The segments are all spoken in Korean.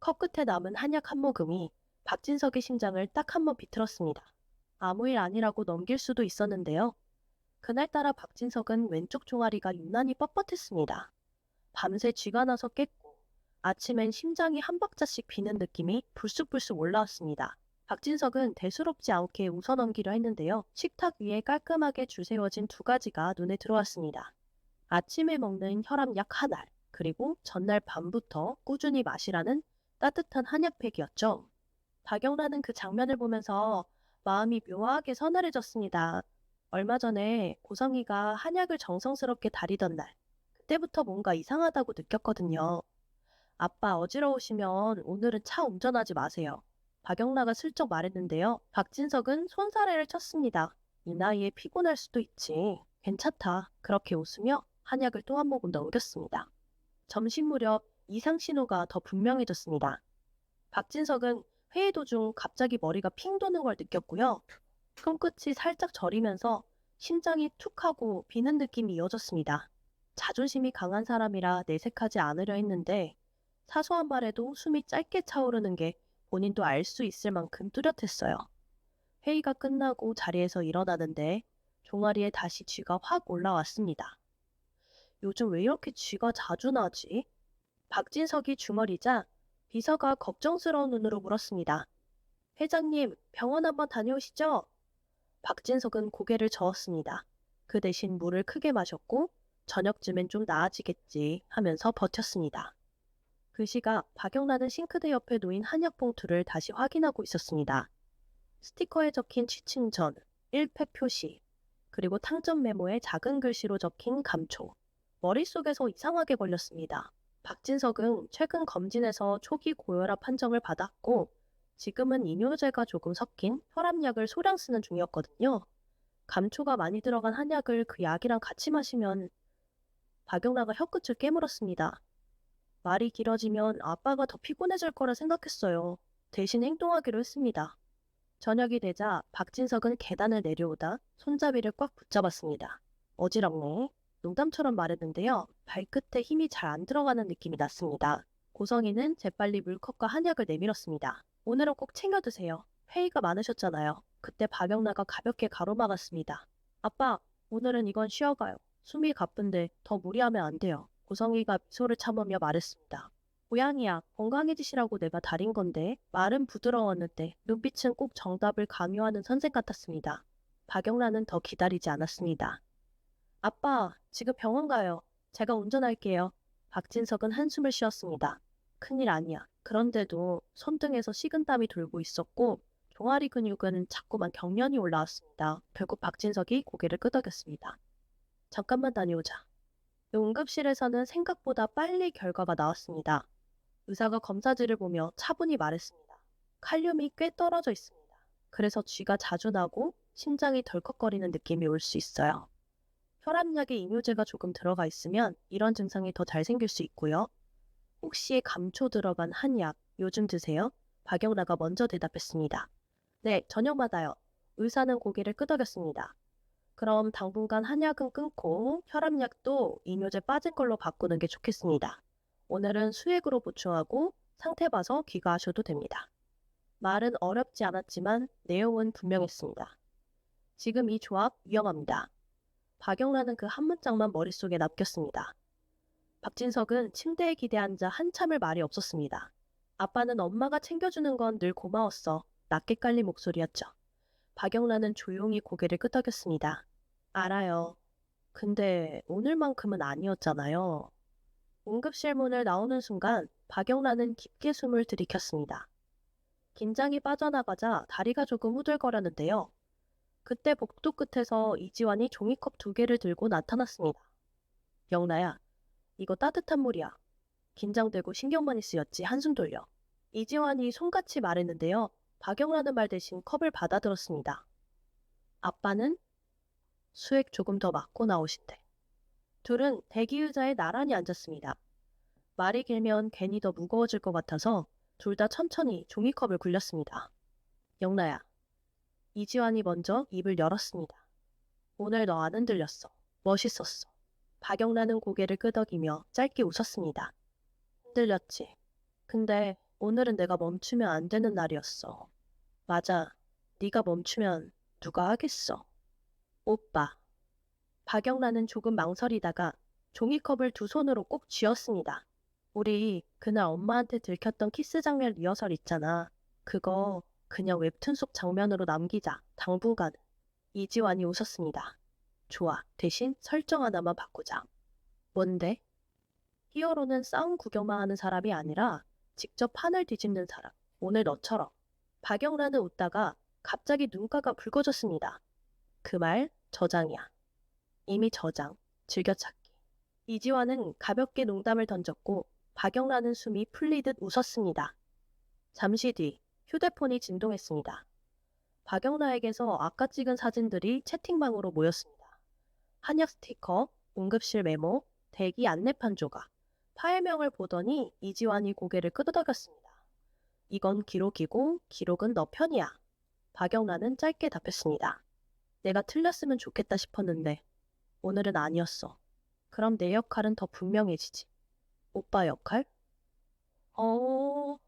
컵 끝에 남은 한약 한 모금이 박진석의 심장을 딱 한 번 비틀었습니다. 아무 일 아니라고 넘길 수도 있었는데요. 그날따라 박진석은 왼쪽 종아리가 유난히 뻣뻣했습니다. 밤새 쥐가 나서 깼고 아침엔 심장이 한 박자씩 비는 느낌이 불쑥불쑥 올라왔습니다. 박진석은 대수롭지 않게 웃어넘기려 했는데요. 식탁 위에 깔끔하게 줄 세워진 두 가지가 눈에 들어왔습니다. 아침에 먹는 혈압약 한 알, 그리고 전날 밤부터 꾸준히 마시라는 따뜻한 한약팩이었죠. 박영란은 그 장면을 보면서 마음이 묘하게 서늘해졌습니다. 얼마 전에 고성이가 한약을 정성스럽게 다리던 날, 그때부터 뭔가 이상하다고 느꼈거든요. 아빠 어지러우시면 오늘은 차 운전하지 마세요. 박영라가 슬쩍 말했는데요. 박진석은 손사래를 쳤습니다. 이 나이에 피곤할 수도 있지. 괜찮다. 그렇게 웃으며 한약을 또 한 모금 넘겼습니다. 점심 무렵 이상 신호가 더 분명해졌습니다. 박진석은 회의 도중 갑자기 머리가 핑 도는 걸 느꼈고요. 손끝이 살짝 저리면서 심장이 툭 하고 비는 느낌이 이어졌습니다. 자존심이 강한 사람이라 내색하지 않으려 했는데 사소한 말에도 숨이 짧게 차오르는 게 본인도 알 수 있을 만큼 뚜렷했어요. 회의가 끝나고 자리에서 일어나는데 종아리에 다시 쥐가 확 올라왔습니다. 요즘 왜 이렇게 쥐가 자주 나지? 박진석이 중얼이자 비서가 걱정스러운 눈으로 물었습니다. 회장님, 병원 한번 다녀오시죠? 박진석은 고개를 저었습니다. 그 대신 물을 크게 마셨고 저녁쯤엔 좀 나아지겠지 하면서 버텼습니다. 그 시각 박영란은 싱크대 옆에 놓인 한약 봉투를 다시 확인하고 있었습니다. 스티커에 적힌 취침 전, 1팩 표시, 그리고 탕점 메모에 작은 글씨로 적힌 감초. 머릿속에서 이상하게 걸렸습니다. 박진석은 최근 검진에서 초기 고혈압 판정을 받았고 지금은 이뇨제가 조금 섞인 혈압약을 소량 쓰는 중이었거든요. 감초가 많이 들어간 한약을 그 약이랑 같이 마시면 박영라가 혀끝을 깨물었습니다. 말이 길어지면 아빠가 더 피곤해질 거라 생각했어요. 대신 행동하기로 했습니다. 저녁이 되자 박진석은 계단을 내려오다 손잡이를 꽉 붙잡았습니다. 어지럽네. 농담처럼 말했는데요. 발끝에 힘이 잘 안 들어가는 느낌이 났습니다. 고성이는 재빨리 물컵과 한약을 내밀었습니다. 오늘은 꼭 챙겨 드세요. 회의가 많으셨잖아요. 그때 박영나가 가볍게 가로막았습니다. 아빠, 오늘은 이건 쉬어가요. 숨이 가쁜데 더 무리하면 안 돼요. 고성이가 미소를 참으며 말했습니다. 고양이야, 건강해지시라고 내가 다린 건데 말은 부드러웠는데 눈빛은 꼭 정답을 강요하는 선생 같았습니다. 박영란은 더 기다리지 않았습니다. 아빠, 지금 병원 가요. 제가 운전할게요. 박진석은 한숨을 쉬었습니다. 큰일 아니야. 그런데도 손등에서 식은땀이 돌고 있었고 종아리 근육은 자꾸만 경련이 올라왔습니다. 결국 박진석이 고개를 끄덕였습니다. 잠깐만 다녀오자. 응급실에서는 생각보다 빨리 결과가 나왔습니다. 의사가 검사지를 보며 차분히 말했습니다. 칼륨이 꽤 떨어져 있습니다. 그래서 쥐가 자주 나고 심장이 덜컥거리는 느낌이 올 수 있어요. 혈압약에 이뇨제가 조금 들어가 있으면 이런 증상이 더 잘 생길 수 있고요. 혹시 감초 들어간 한약 요즘 드세요? 박영라가 먼저 대답했습니다. 네, 저녁마다요. 의사는 고개를 끄덕였습니다. 그럼 당분간 한약은 끊고 혈압약도 이뇨제 빠진 걸로 바꾸는 게 좋겠습니다. 오늘은 수액으로 보충하고 상태 봐서 귀가하셔도 됩니다. 말은 어렵지 않았지만 내용은 분명했습니다. 지금 이 조합 위험합니다. 박영란은 그 한 문장만 머릿속에 남겼습니다. 박진석은 침대에 기대 앉아 한참을 말이 없었습니다. 아빠는 엄마가 챙겨주는 건 늘 고마웠어. 낮게 깔린 목소리였죠. 박영란은 조용히 고개를 끄덕였습니다. 알아요. 근데 오늘만큼은 아니었잖아요. 응급실 문을 나오는 순간 박영란은 깊게 숨을 들이켰습니다. 긴장이 빠져나가자 다리가 조금 후들거렸는데요. 그때 복도 끝에서 이지환이 종이컵 두 개를 들고 나타났습니다. 영나야, 이거 따뜻한 물이야. 긴장되고 신경 많이 쓰였지 한숨 돌려. 이지환이 손같이 말했는데요. 박영라는 말 대신 컵을 받아들었습니다. 아빠는 수액 조금 더 맞고 나오신대. 둘은 대기 의자에 나란히 앉았습니다. 말이 길면 괜히 더 무거워질 것 같아서 둘 다 천천히 종이컵을 굴렸습니다. 영나야, 이지환이 먼저 입을 열었습니다. 오늘 너 안 흔들렸어. 멋있었어. 박영란은 고개를 끄덕이며 짧게 웃었습니다. 흔들렸지. 근데 오늘은 내가 멈추면 안 되는 날이었어. 맞아. 네가 멈추면 누가 하겠어. 오빠. 박영란은 조금 망설이다가 종이컵을 두 손으로 꼭 쥐었습니다. 우리 그날 엄마한테 들켰던 키스 장면 리허설 있잖아. 그거 그냥 웹툰 속 장면으로 남기자. 당분간. 이지환이 웃었습니다. 좋아. 대신 설정 하나만 바꾸자. 뭔데? 히어로는 싸움 구경만 하는 사람이 아니라 직접 판을 뒤집는 사람. 오늘 너처럼. 박영란은 웃다가 갑자기 눈가가 붉어졌습니다. 그 말 저장이야. 이미 저장. 즐겨찾기. 이지환은 가볍게 농담을 던졌고 박영란은 숨이 풀리듯 웃었습니다. 잠시 뒤 휴대폰이 진동했습니다. 박영란에게서 아까 찍은 사진들이 채팅방으로 모였습니다. 한약 스티커, 응급실 메모, 대기 안내판 조각. 파일명을 보더니 이지환이 고개를 끄덕였습니다. 이건 기록이고 기록은 너 편이야. 박영란은 짧게 답했습니다. 내가 틀렸으면 좋겠다 싶었는데 오늘은 아니었어. 그럼 내 역할은 더 분명해지지. 오빠 역할? 어...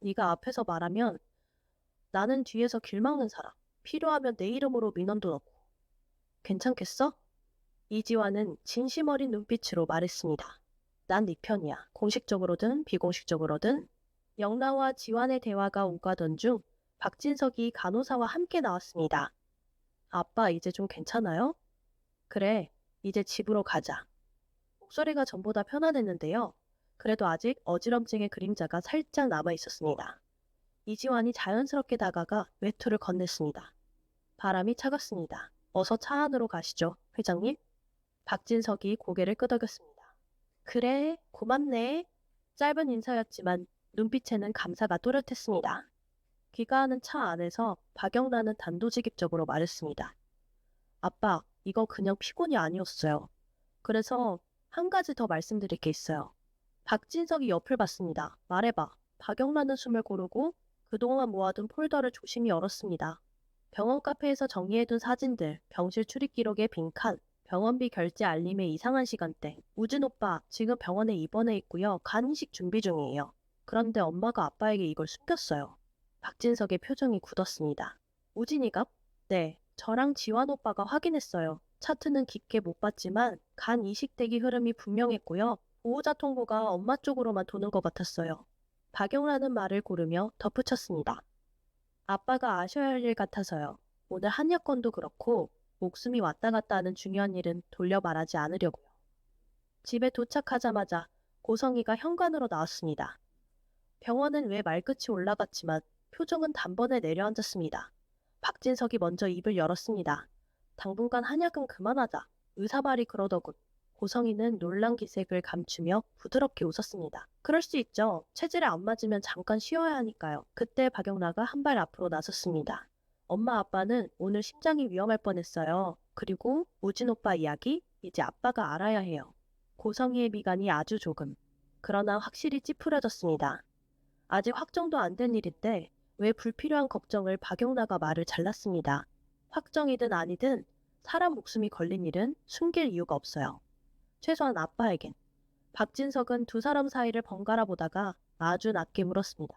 네가 앞에서 말하면 나는 뒤에서 길 막는 사람. 필요하면 내 이름으로 민원도 넣고. 괜찮겠어? 이지환은 진심 어린 눈빛으로 말했습니다. 난 네 편이야. 공식적으로든 비공식적으로든. 영라와 지환의 대화가 오가던 중 박진석이 간호사와 함께 나왔습니다. 아빠 이제 좀 괜찮아요? 그래, 이제 집으로 가자. 목소리가 전보다 편안했는데요. 그래도 아직 어지럼증의 그림자가 살짝 남아 있었습니다. 이지환이 자연스럽게 다가가 외투를 건넸습니다. 바람이 차갑습니다. 어서 차 안으로 가시죠, 회장님. 박진석이 고개를 끄덕였습니다. 그래, 고맙네. 짧은 인사였지만 눈빛에는 감사가 또렷했습니다. 귀가하는 차 안에서 박영란은 단도직입적으로 말했습니다. 아빠, 이거 그냥 피곤이 아니었어요. 그래서 한 가지 더 말씀드릴 게 있어요. 박진석이 옆을 봤습니다. 말해봐. 박영란은 숨을 고르고 그동안 모아둔 폴더를 조심히 열었습니다. 병원 카페에서 정리해둔 사진들, 병실 출입 기록의 빈칸, 병원비 결제 알림의 이상한 시간대. 우진 오빠, 지금 병원에 입원해 있고요. 간 이식 준비 중이에요. 그런데 엄마가 아빠에게 이걸 숨겼어요. 박진석의 표정이 굳었습니다. 우진이가? 네, 저랑 지환 오빠가 확인했어요. 차트는 깊게 못 봤지만 간 이식대기 흐름이 분명했고요. 보호자 통보가 엄마 쪽으로만 도는 것 같았어요. 박영라는 말을 고르며 덧붙였습니다. 아빠가 아셔야 할 일 같아서요. 오늘 한약 건도 그렇고 목숨이 왔다 갔다 하는 중요한 일은 돌려 말하지 않으려고요. 집에 도착하자마자 고성이가 현관으로 나왔습니다. 병원은 왜 말끝이 올라갔지만 표정은 단번에 내려앉았습니다. 박진석이 먼저 입을 열었습니다. 당분간 한약은 그만하자. 의사 말이 그러더군. 고성이는 놀란 기색을 감추며 부드럽게 웃었습니다. 그럴 수 있죠. 체질에 안 맞으면 잠깐 쉬어야 하니까요. 그때 박영라가 한 발 앞으로 나섰습니다. 엄마 아빠는 오늘 심장이 위험할 뻔했어요. 그리고 우진 오빠 이야기 이제 아빠가 알아야 해요. 고성이의 미간이 아주 조금. 그러나 확실히 찌푸려졌습니다. 아직 확정도 안 된 일인데 왜 불필요한 걱정을 박영라가 말을 잘랐습니다. 확정이든 아니든 사람 목숨이 걸린 일은 숨길 이유가 없어요. 최소한 아빠에겐. 박진석은 두 사람 사이를 번갈아 보다가 아주 낮게 물었습니다.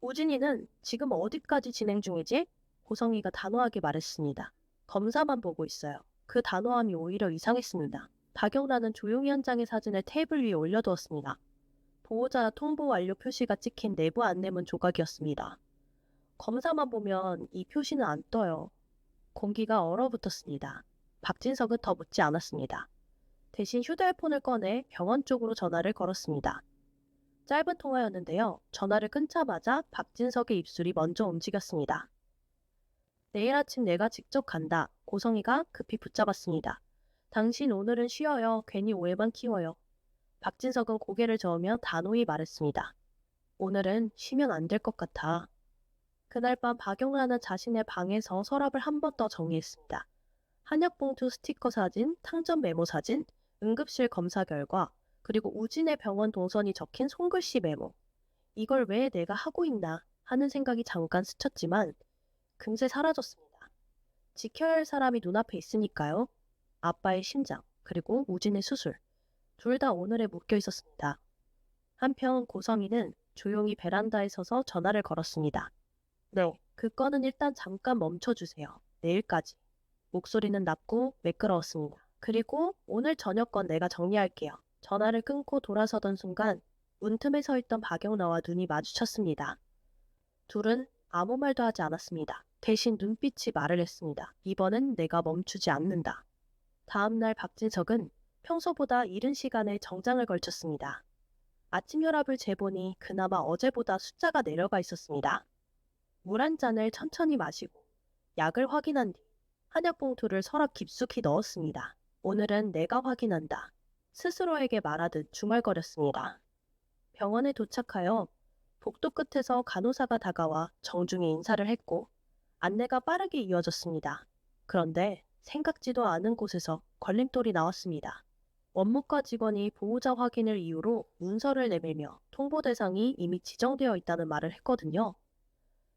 우진이는 지금 어디까지 진행 중이지? 고성이가 단호하게 말했습니다. 검사만 보고 있어요. 그 단호함이 오히려 이상했습니다. 박영라는 조용히 현장의 사진을 테이블 위에 올려두었습니다. 보호자 통보 완료 표시가 찍힌 내부 안내문 조각이었습니다. 검사만 보면 이 표시는 안 떠요. 공기가 얼어붙었습니다. 박진석은 더 묻지 않았습니다. 대신 휴대폰을 꺼내 병원 쪽으로 전화를 걸었습니다. 짧은 통화였는데요. 전화를 끊자마자 박진석의 입술이 먼저 움직였습니다. 내일 아침 내가 직접 간다. 고성이가 급히 붙잡았습니다. 당신 오늘은 쉬어요. 괜히 오해만 키워요. 박진석은 고개를 저으며 단호히 말했습니다. 오늘은 쉬면 안 될 것 같아. 그날 밤 박영란은 자신의 방에서 서랍을 한 번 더 정리했습니다. 한약봉투 스티커 사진, 탕전 메모 사진, 응급실 검사 결과, 그리고 우진의 병원 동선이 적힌 손글씨 메모. 이걸 왜 내가 하고 있나 하는 생각이 잠깐 스쳤지만 금세 사라졌습니다. 지켜야 할 사람이 눈앞에 있으니까요. 아빠의 심장, 그리고 우진의 수술. 둘 다 오늘에 묶여 있었습니다. 한편 고성이는 조용히 베란다에 서서 전화를 걸었습니다. 네, 그 건은 일단 잠깐 멈춰주세요. 내일까지. 목소리는 낮고 매끄러웠습니다. 그리고 오늘 저녁 건 내가 정리할게요. 전화를 끊고 돌아서던 순간 문틈에 서 있던 박영라와 눈이 마주쳤습니다. 둘은 아무 말도 하지 않았습니다. 대신 눈빛이 말을 했습니다. 이번엔 내가 멈추지 않는다. 다음날 박진석은 평소보다 이른 시간에 정장을 걸쳤습니다. 아침 혈압을 재보니 그나마 어제보다 숫자가 내려가 있었습니다. 물 한 잔을 천천히 마시고 약을 확인한 뒤 한약 봉투를 서랍 깊숙이 넣었습니다. 오늘은 내가 확인한다. 스스로에게 말하듯 중얼거렸습니다. 병원에 도착하여 복도 끝에서 간호사가 다가와 정중히 인사를 했고 안내가 빠르게 이어졌습니다. 그런데 생각지도 않은 곳에서 걸림돌이 나왔습니다. 원무과 직원이 보호자 확인을 이유로 문서를 내밀며 통보 대상이 이미 지정되어 있다는 말을 했거든요.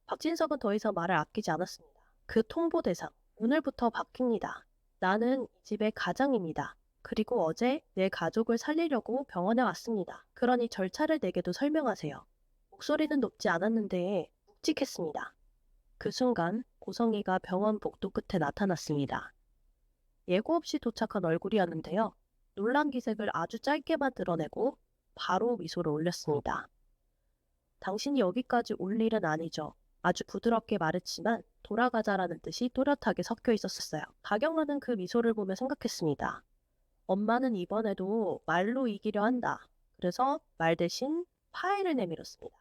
박진석은 더 이상 말을 아끼지 않았습니다. 그 통보 대상, 오늘부터 바뀝니다. 나는 이 집의 가장입니다. 그리고 어제 내 가족을 살리려고 병원에 왔습니다. 그러니 절차를 내게도 설명하세요. 목소리는 높지 않았는데 묵직했습니다. 그 순간 고성이가 병원 복도 끝에 나타났습니다. 예고 없이 도착한 얼굴이었는데요. 놀란 기색을 아주 짧게만 드러내고 바로 미소를 올렸습니다. 당신이 여기까지 올 일은 아니죠. 아주 부드럽게 말했지만 돌아가자라는 뜻이 또렷하게 섞여 있었어요. 박영란은 그 미소를 보며 생각했습니다. 엄마는 이번에도 말로 이기려 한다. 그래서 말 대신 파일을 내밀었습니다.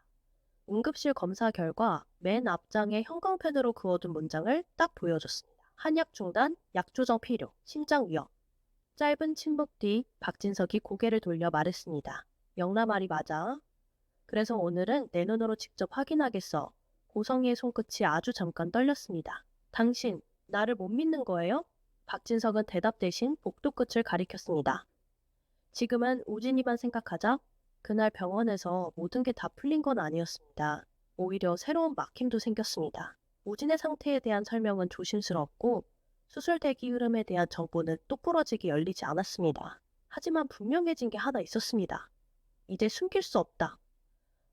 응급실 검사 결과 맨 앞장에 형광펜으로 그어둔 문장을 딱 보여줬습니다. 한약 중단, 약 조정 필요, 심장 위험. 짧은 침묵 뒤 박진석이 고개를 돌려 말했습니다. 영라 말이 맞아. 그래서 오늘은 내 눈으로 직접 확인하겠어. 고성이의 손끝이 아주 잠깐 떨렸습니다. 당신, 나를 못 믿는 거예요? 박진석은 대답 대신 복도 끝을 가리켰습니다. 지금은 우진이만 생각하자 그날 병원에서 모든 게 다 풀린 건 아니었습니다. 오히려 새로운 막힘도 생겼습니다. 우진의 상태에 대한 설명은 조심스럽고 수술 대기 흐름에 대한 정보는 똑부러지게 열리지 않았습니다. 하지만 분명해진 게 하나 있었습니다. 이제 숨길 수 없다.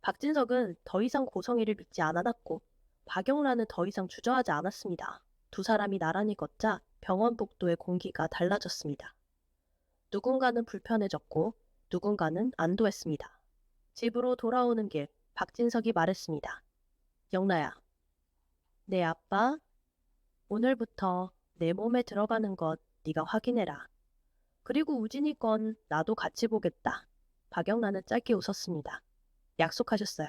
박진석은 더 이상 고성이를 믿지 않았고 박영란은 더 이상 주저하지 않았습니다. 두 사람이 나란히 걷자 병원 복도의 공기가 달라졌습니다. 누군가는 불편해졌고 누군가는 안도했습니다. 집으로 돌아오는 길 박진석이 말했습니다. 영나야, 내 아빠 오늘부터 내 몸에 들어가는 것 네가 확인해라. 그리고 우진이 건 나도 같이 보겠다. 박영란은 짧게 웃었습니다. 약속하셨어요.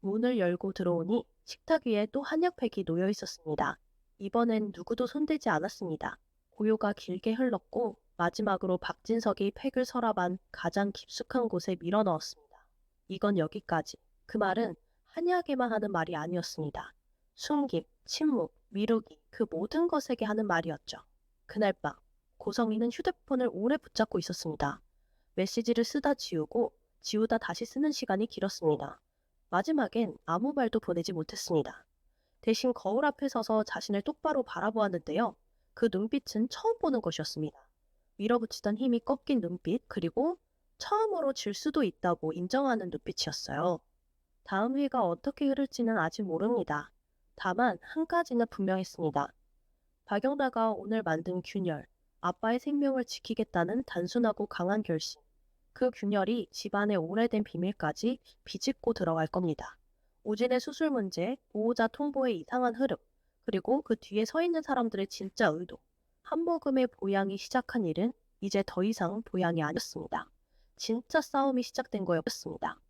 문을 열고 들어오니 식탁 위에 또 한약팩이 놓여 있었습니다. 이번엔 누구도 손대지 않았습니다. 고요가 길게 흘렀고 마지막으로 박진석이 팩을 서랍한 가장 깊숙한 곳에 밀어 넣었습니다. 이건 여기까지. 그 말은 한약에만 하는 말이 아니었습니다. 숨김, 침묵, 미루기, 그 모든 것에게 하는 말이었죠. 그날 밤, 고성이는 휴대폰을 오래 붙잡고 있었습니다. 메시지를 쓰다 지우고 지우다 다시 쓰는 시간이 길었습니다. 마지막엔 아무 말도 보내지 못했습니다. 대신 거울 앞에 서서 자신을 똑바로 바라보았는데요. 그 눈빛은 처음 보는 것이었습니다. 밀어붙이던 힘이 꺾인 눈빛, 그리고 처음으로 질 수도 있다고 인정하는 눈빛이었어요. 다음 회가 어떻게 흐를지는 아직 모릅니다. 다만 한 가지는 분명했습니다. 박영다가 오늘 만든 균열, 아빠의 생명을 지키겠다는 단순하고 강한 결심. 그 균열이 집안의 오래된 비밀까지 비집고 들어갈 겁니다. 우진의 수술 문제, 보호자 통보의 이상한 흐름, 그리고 그 뒤에 서 있는 사람들의 진짜 의도. 한모금의 보양이 시작한 일은 이제 더 이상 보양이 아니었습니다. 진짜 싸움이 시작된 거였습니다.